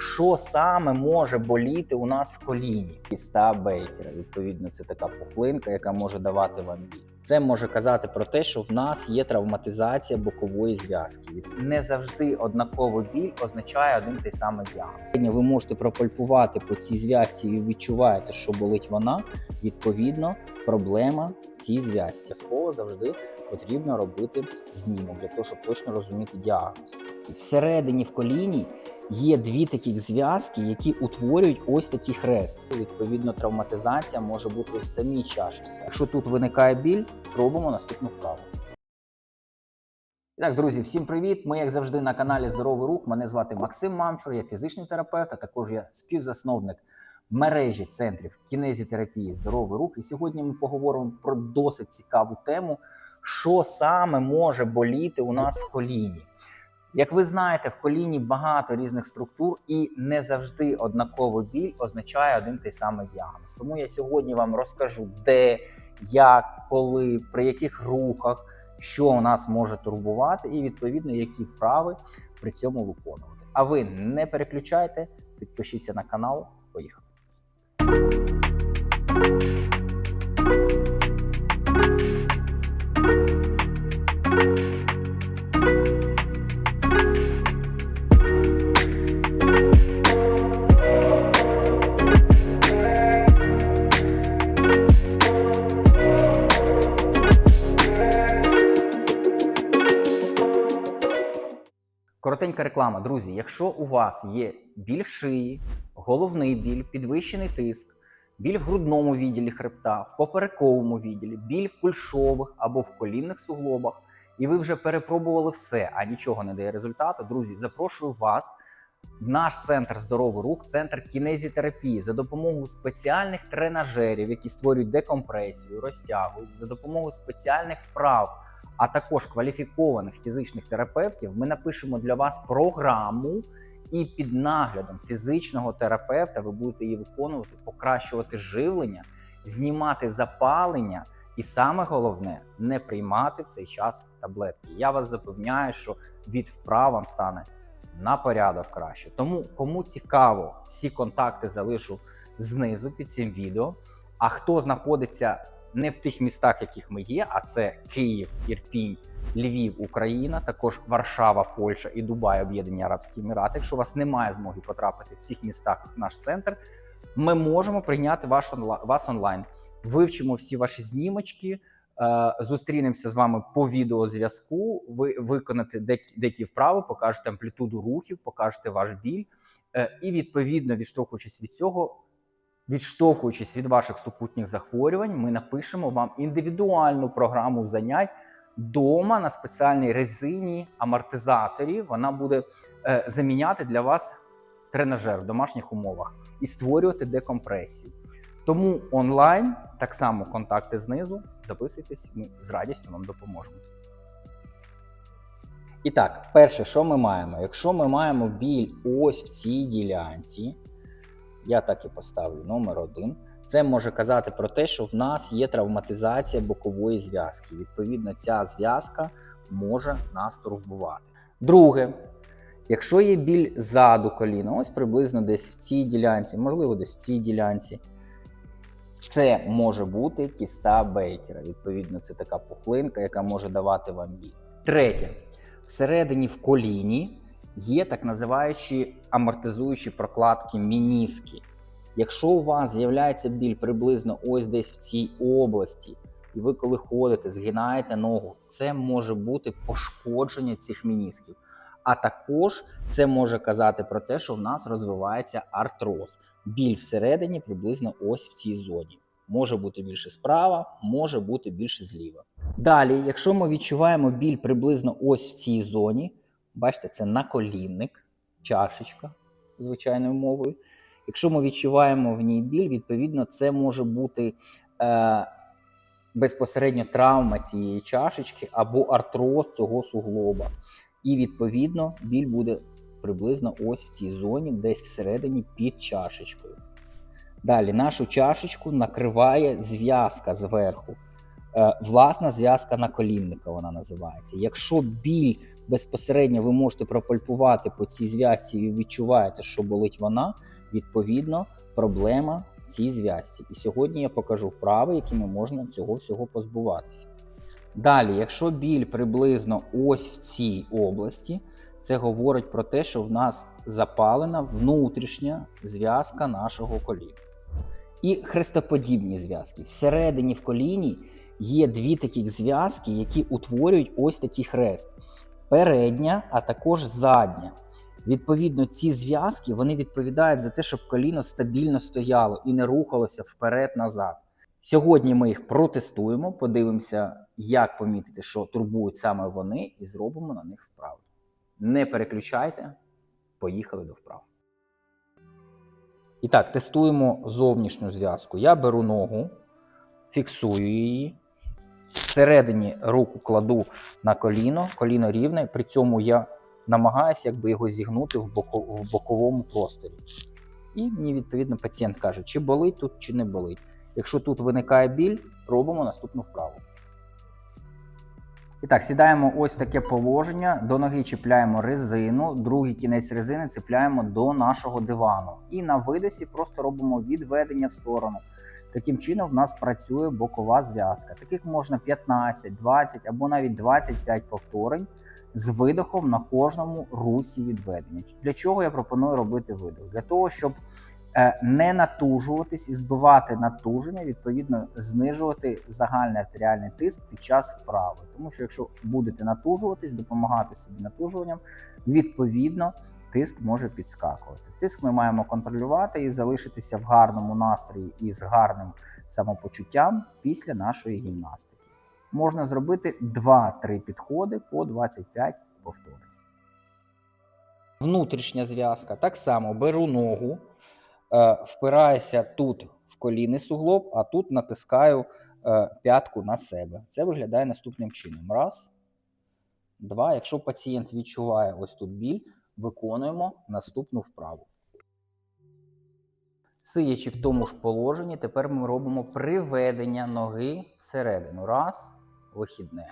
що саме може боліти у нас в коліні. Кіста Бейкера. Відповідно, це така пухлинка, яка може давати вам біль. Це може казати про те, що в нас є травматизація бокової зв'язки. Не завжди однаковий біль означає один той самий діагноз. Сьогодні Ви можете пропальпувати по цій зв'язці і відчуваєте, що болить вона. Відповідно, проблема в цій зв'язці. Обов'язково завжди потрібно робити знімок для того, щоб точно розуміти діагноз. Всередині в коліні є дві таких зв'язки, які утворюють ось такий хрест. Відповідно, травматизація може бути в самій чашечці. Якщо тут виникає біль, робимо наступну вправу. Так, друзі, всім привіт! Ми, як завжди, на каналі Здоровий Рух. Мене звати Максим Мамчур, я фізичний терапевт, а також я співзасновник мережі центрів кінезітерапії Здоровий рух. І сьогодні ми поговоримо про досить цікаву тему, що саме може боліти у нас в коліні. Як ви знаєте, в коліні багато різних структур, і не завжди однаковий біль означає один той самий діагноз. Тому я сьогодні вам розкажу, де, як, коли, при яких рухах, що у нас може турбувати, і відповідно які вправи при цьому виконувати. А ви не переключайте, підпишіться на канал. Поїхали. Коротенька реклама, друзі. Якщо у вас є біль в шиї, головний біль, підвищений тиск, біль в грудному відділі хребта, в поперековому відділі, біль в кульшових або в колінних суглобах, і ви вже перепробували все, а нічого не дає результату, друзі, запрошую вас в наш центр здоровий рух, центр кінезітерапії за допомогою спеціальних тренажерів, які створюють декомпресію, розтягують, за допомогою спеціальних вправ а також кваліфікованих фізичних терапевтів, ми напишемо для вас програму, і під наглядом фізичного терапевта ви будете її виконувати, покращувати живлення, знімати запалення, і саме головне не приймати в цей час таблетки. Я вас запевняю, що від вправ вам стане на порядок краще. Тому кому цікаво, всі контакти залишу знизу під цим відео. А хто знаходиться не в тих містах, яких ми є, а це Київ, Ірпінь, Львів, Україна, також Варшава, Польща і Дубай, Об'єднані Арабські Емірати. Якщо у вас немає змоги потрапити в цих містах в наш центр, ми можемо прийняти вас онлайн. Вивчимо всі ваші знімочки, е, зустрінемося з вами по відеозв'язку. Ви виконаєте деякі вправи, покажете амплітуду рухів, покажете ваш біль, е, і відповідно відштовхуючись від цього. Відштовхуючись від ваших супутніх захворювань, ми напишемо вам індивідуальну програму занять вдома на спеціальній резині амортизаторі. Вона буде е, заміняти для вас тренажер в домашніх умовах і створювати декомпресію. Тому онлайн так само контакти знизу. Записуйтесь, ми з радістю вам допоможемо. І так, перше, що ми маємо? Якщо ми маємо біль ось в цій ділянці. Я так і поставлю номер один. Це може казати про те, що в нас є травматизація бокової зв'язки. Відповідно, ця зв'язка може нас турбувати. Друге, якщо є біль ззаду коліна, ось приблизно десь в цій ділянці, можливо, десь в цій ділянці, це може бути кіста Бейкера. Відповідно, це така пухлинка, яка може давати вам біль. Третє, всередині в коліні є так називаючі амортизуючі прокладки мініски. Якщо у вас з'являється біль приблизно ось десь в цій області, і ви коли ходите, згинаєте ногу, це може бути пошкодження цих мінісків. А також це може казати про те, що в нас розвивається артроз. Біль всередині приблизно ось в цій зоні. Може бути більше справа, може бути більше зліва. Далі, якщо ми відчуваємо біль приблизно ось в цій зоні, бачите, це наколінник, чашечка звичайною мовою. Якщо ми відчуваємо в ній біль, відповідно, це може бути е, безпосередньо травма цієї чашечки або артроз цього суглоба. І, відповідно, біль буде приблизно ось в цій зоні, десь всередині під чашечкою. Далі нашу чашечку накриває зв'язка зверху. Е, власна зв'язка наколінника вона називається. Якщо біль безпосередньо ви можете пропальпувати по цій зв'язці і відчуваєте, що болить вона, відповідно, проблема в цій зв'язці. І сьогодні я покажу вправи, якими можна цього всього позбуватися. Далі, якщо біль приблизно ось в цій області, це говорить про те, що в нас запалена внутрішня зв'язка нашого коліна. І хрестоподібні зв'язки. Всередині в коліні є дві таких зв'язки, які утворюють ось такий хрест. Передня, а також задня. Відповідно, ці зв'язки вони відповідають за те, щоб коліно стабільно стояло і не рухалося вперед-назад. Сьогодні ми їх протестуємо, подивимося, як помітити, що турбують саме вони, і зробимо на них вправи. Не переключайте, поїхали до вправ. І так, тестуємо зовнішню зв'язку. Я беру ногу, фіксую її. Всередині руку кладу на коліно, коліно рівне, при цьому я намагаюся якби його зігнути в, боко, в боковому просторі. І мені відповідно пацієнт каже, чи болить тут, чи не болить. Якщо тут виникає біль, робимо наступну вправу. І так, сідаємо ось таке положення. До ноги чіпляємо резину, другий кінець резини цепляємо до нашого дивану. І на видосі просто робимо відведення в сторону. Таким чином, в нас працює бокова зв'язка. Таких можна 15, 20 або навіть 25 повторень з видохом на кожному русі відведення. Для чого я пропоную робити видох? Для того, щоб е, не натужуватись і збивати натуження, відповідно, знижувати загальний артеріальний тиск під час вправи. Тому що якщо будете натужуватись, допомагати собі натужуванням, відповідно тиск може підскакувати. Тиск ми маємо контролювати і залишитися в гарному настрої і з гарним самопочуттям після нашої гімнастики. Можна зробити 2-3 підходи по 25 повторень. Внутрішня зв'язка. Так само беру ногу, е, впираюся тут в колінний суглоб, а тут натискаю е, п'ятку на себе. Це виглядає наступним чином. Раз, два. Якщо пацієнт відчуває ось тут біль, виконуємо наступну вправу. Сидячи в тому ж положенні, тепер ми робимо приведення ноги всередину. Раз, вихідне.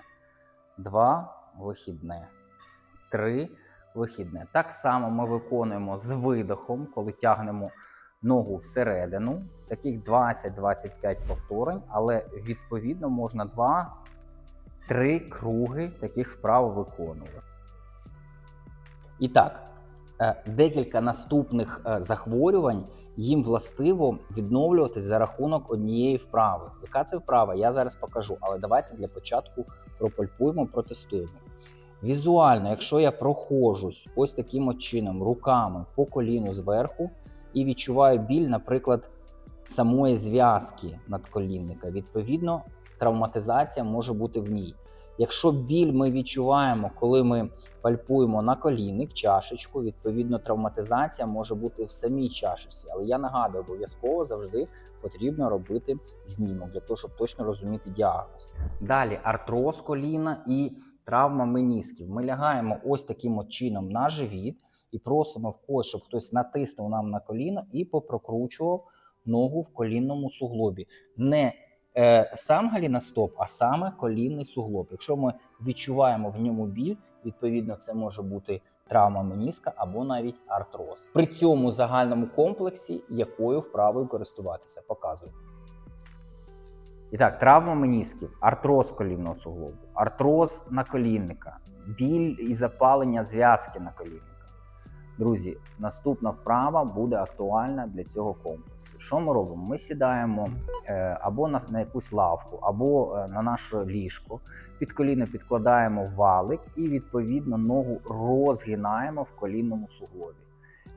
Два, вихідне. Три, вихідне. Так само ми виконуємо з видохом, коли тягнемо ногу всередину. Таких 20-25 повторень, але відповідно можна 2-3 круги таких вправ виконувати. І так, е, декілька наступних е, захворювань їм властиво відновлюватись за рахунок однієї вправи. Яка це вправа? Я зараз покажу, але давайте для початку пропальпуємо, протестуємо. Візуально, якщо я проходжусь ось таким от чином руками по коліну зверху і відчуваю біль, наприклад, самої зв'язки надколінника, відповідно, травматизація може бути в ній. Якщо біль ми відчуваємо, коли ми пальпуємо на колінник, чашечку, відповідно, травматизація може бути в самій чашечці. Але я нагадую, обов'язково завжди потрібно робити знімок для того, щоб точно розуміти діагноз. Далі артроз коліна і травма менісків. Ми лягаємо ось таким от чином на живіт і просимо в когось, щоб хтось натиснув нам на коліно і попрокручував ногу в колінному суглобі. Не сам галіностоп, а саме колінний суглоб. Якщо ми відчуваємо в ньому біль, відповідно, це може бути травма меніска або навіть артроз. При цьому загальному комплексі якою вправою користуватися, показую. І так, травма менісків, артроз колінного суглобу, артроз наколінника, біль і запалення зв'язки на наколінника. Друзі, наступна вправа буде актуальна для цього комплексу. Що ми робимо? Ми сідаємо е, або на, на якусь лавку, або е, на наше ліжко, під коліно підкладаємо валик і відповідно ногу розгинаємо в колінному суглобі.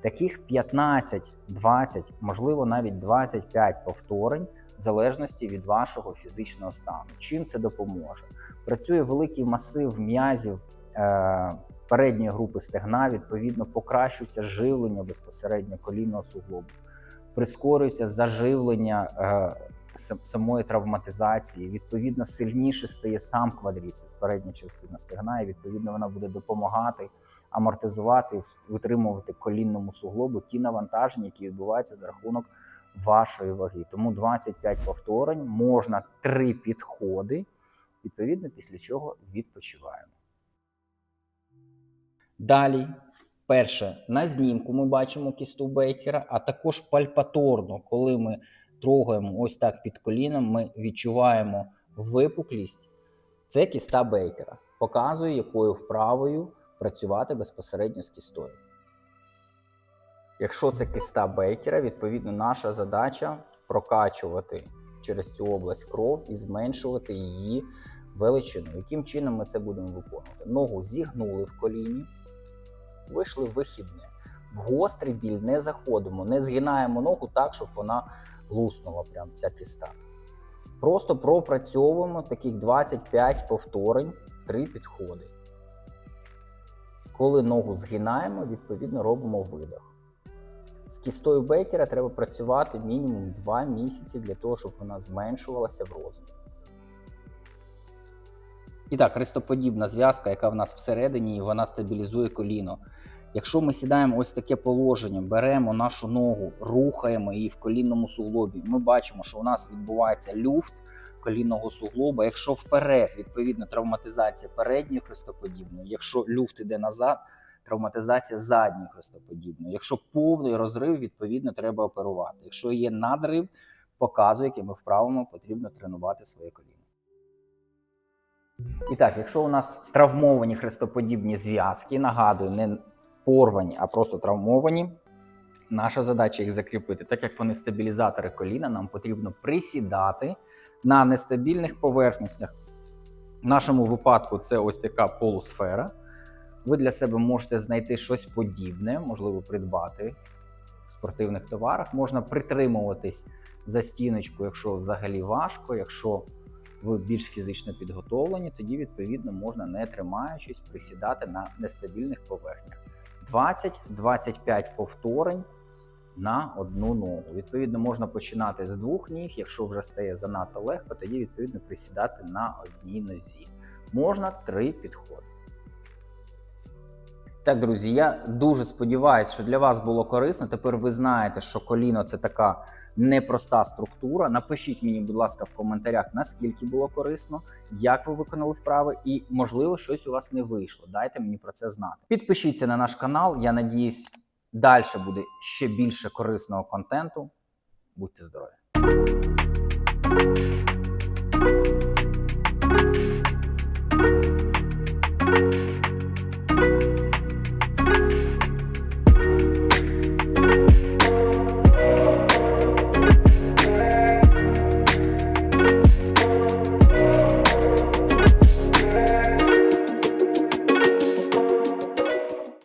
Таких 15, 20, можливо, навіть 25 повторень в залежності від вашого фізичного стану. Чим це допоможе? Працює великий масив м'язів е, передньої групи стегна, відповідно, покращується живлення безпосередньо колінного суглобу, прискорюється заживлення е, самої травматизації. Відповідно, сильніше стає сам квадріцепс, передня частина стегна, і відповідно вона буде допомагати амортизувати витримувати колінному суглобу ті навантаження, які відбуваються за рахунок вашої ваги. Тому 25 повторень, можна 3 підходи, відповідно, після чого відпочиваємо. Далі, перше, на знімку ми бачимо кісту Бейкера, а також пальпаторно, коли ми трогаємо ось так під коліном, ми відчуваємо випуклість. Це кіста Бейкера. Показує, якою вправою працювати безпосередньо з кістою. Якщо це киста Бейкера, відповідно, наша задача прокачувати через цю область кров і зменшувати її величину. Яким чином ми це будемо виконувати? Ногу зігнули в коліні, вийшли в вихідне. В гострий біль не заходимо, не згинаємо ногу так, щоб вона луснула, прям ця кіста. Просто пропрацьовуємо таких 25 повторень, 3 підходи. Коли ногу згинаємо, відповідно робимо видох. З кістою Бейкера треба працювати мінімум 2 місяці для того, щоб вона зменшувалася в розмірі. І так, хрестоподібна зв'язка, яка в нас всередині, і вона стабілізує коліно. Якщо ми сідаємо ось таке положення, беремо нашу ногу, рухаємо її в колінному суглобі, ми бачимо, що у нас відбувається люфт колінного суглоба. Якщо вперед, відповідно, травматизація передньої хрестоподібної, якщо люфт іде назад, травматизація задньої хрестоподібної. Якщо повний розрив, відповідно, треба оперувати. Якщо є надрив, показує, якими вправами потрібно тренувати своє коліно. І так, якщо у нас травмовані хрестоподібні зв'язки, нагадую, не порвані, а просто травмовані, наша задача їх закріпити. Так як вони стабілізатори коліна, нам потрібно присідати на нестабільних поверхностях. В нашому випадку це ось така полусфера. Ви для себе можете знайти щось подібне, можливо, придбати в спортивних товарах. Можна притримуватись за стіночку, якщо взагалі важко. Якщо ви більш фізично підготовлені, тоді відповідно можна, не тримаючись, присідати на нестабільних поверхнях. 20-25 повторень на одну ногу. Відповідно, можна починати з двох ніг. Якщо вже стає занадто легко, тоді відповідно присідати на одній нозі. Можна три підходи. Так, друзі, я дуже сподіваюся, що для вас було корисно. Тепер ви знаєте, що коліно це така непроста структура. Напишіть мені, будь ласка, в коментарях, наскільки було корисно, як ви виконали вправи, і можливо щось у вас не вийшло. Дайте мені про це знати. Підпишіться на наш канал. Я надіюсь, далі буде ще більше корисного контенту. Будьте здорові!